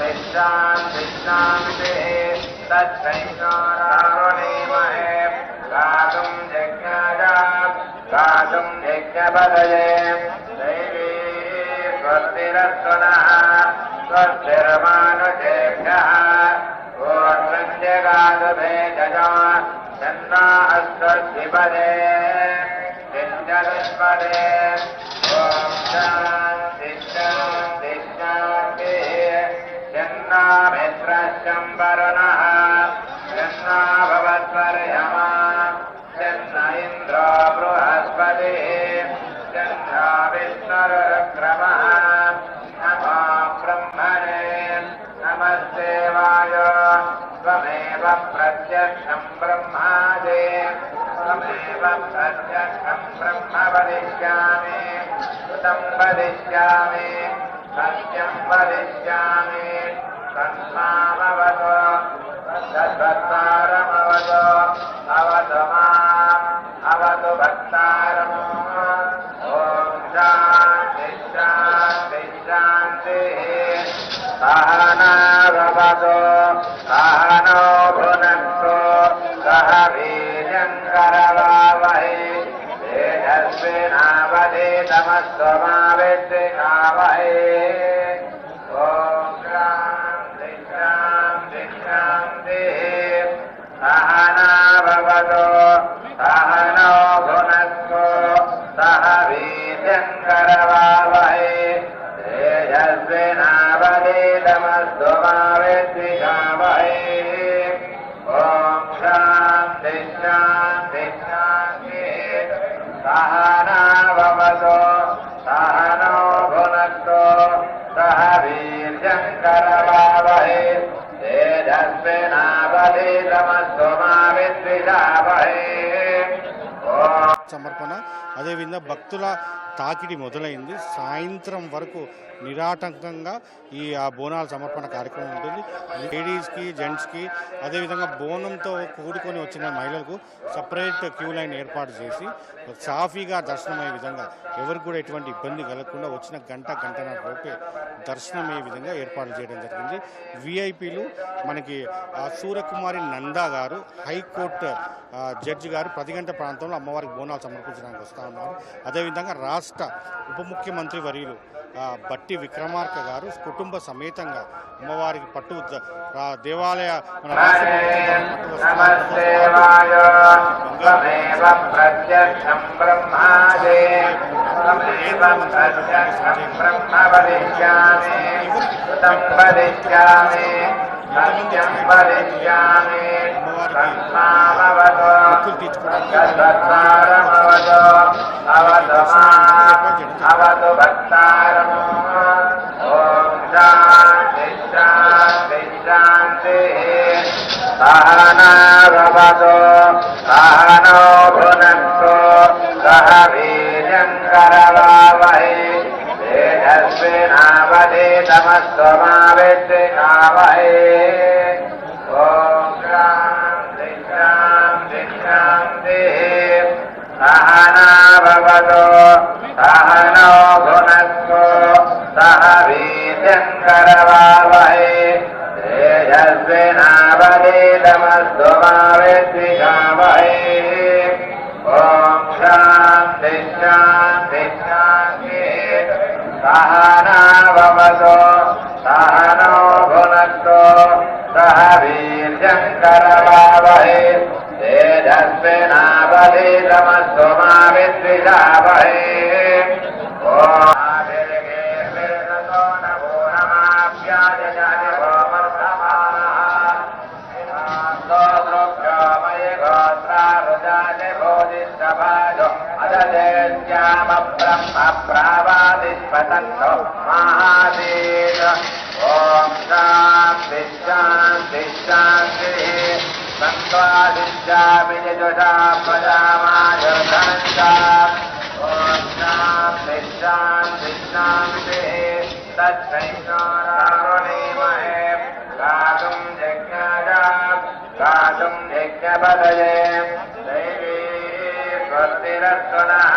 विश्राम विश्राम ते तत्सैन्योरारुणीमहे गातुं यज्ञाया गातुं यज्ञपदये दैवी स्वस्तिरस्तु चन्ना भवत्वर्यमा चन्न इन्द्रो बृहस्पतिः। चन्ना विष्णुरुक्रमः नमो ब्रह्मणे। नमस्तेवाय त्वमेव प्रत्यक्षम् ब्रह्मादे। त्वमेव प्रत्यक्षम् ब्रह्म वदिष्यामि। सुतम् वदिष्यामि। सत्यम् वदिष्यामि तन्मामवतो तद्भक्तारमवतो अवतु माम् अवतु भक्तारम्। ॐ शान्ति सहनाभवतो सहनो भुनक्तो सह वीर्यङ्करवावहै तेजस्विनावधीतमस्त्वमाविद्विनावहै ॐ सहना भवतो सहनो गुणस्व सह वीशङ्करवा तेजस्विनावदेतमस्तु तेजस्विना वरे दमस्तु मा वै ॐ शान्ति। सहना भवतो वीर्यङ्करवावहै तेजस्विनावधीतमस्त्वमाविद्विषावहै ॐ సమర్పణ అదేవిధంగా భక్తుల తాకిడి మొదలైంది. సాయంత్రం వరకు నిరాటంకంగా ఈ ఆ బోనాల సమర్పణ కార్యక్రమం ఉంటుంది. లేడీస్కి జెంట్స్కి అదేవిధంగా బోనంతో కూడుకొని వచ్చిన మహిళలకు సపరేట్ క్యూ లైన్ ఏర్పాటు చేసి సాఫీగా దర్శనమయ్యే విధంగా ఎవరికి కూడా ఎటువంటి ఇబ్బంది కలగకుండా వచ్చిన గంట గంటన్నర లోపే దర్శనం అయ్యే విధంగా ఏర్పాటు చేయడం జరిగింది. విఐపీలు మనకి సూర్యకుమారి నందా గారు హైకోర్టు జడ్జి గారు ప్రతి గంట ప్రాంతంలో అమ్మవారికి బోనాలు సమర్పించడానికి వస్తూ ఉన్నారు. అదేవిధంగా రాష్ట్ర ఉప ముఖ్యమంత్రి వర్యులు బట్టి విక్రమార్క గారు కుటుంబ సమేతంగా అమ్మవారికి పట్టు దేవాలయ మన రాష్ట్ర పట్టు सहनाभवतो सहनो भुनक्तो सह वीर्यङ्करवावहै तेजस्विनावधीतमस्त्वमाविद्विनावहै ॐ शान्ति शान्ति शान्तिः सहनाभवतो सहनो भुनक्तो सह वीर्यङ्करवावहै वेदमस्तु मा विद्विषामहे ॐ शान्ति शान्ति शान्ति। सहनावमसो सहनो भुनक्तो, सह वीर्यङ्करवावहे तेजस्विनावधीतमस्तु मा विद्विषामहे ॐ ब्रह्मप्रावादिष्पतन्तो महादेव। ॐ शान्ति, शान्तिः सन्त्वादित्यापि यजुषा प्रजामायुर्धनञ्च ॐ शान्ति शान्ति, शान्तिः। तच्छैनारावणीमहे गातुम् यज्ञाय गातुम् यज्ञपदये। दैवी स्वस्तिरस्वनः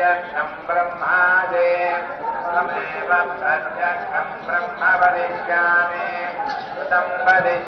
प्रत्यक्षम् ब्रह्मादे त्वमेव प्रत्यक्षम् ब्रह्म वदिष्यामि सुतं वदिष्यामि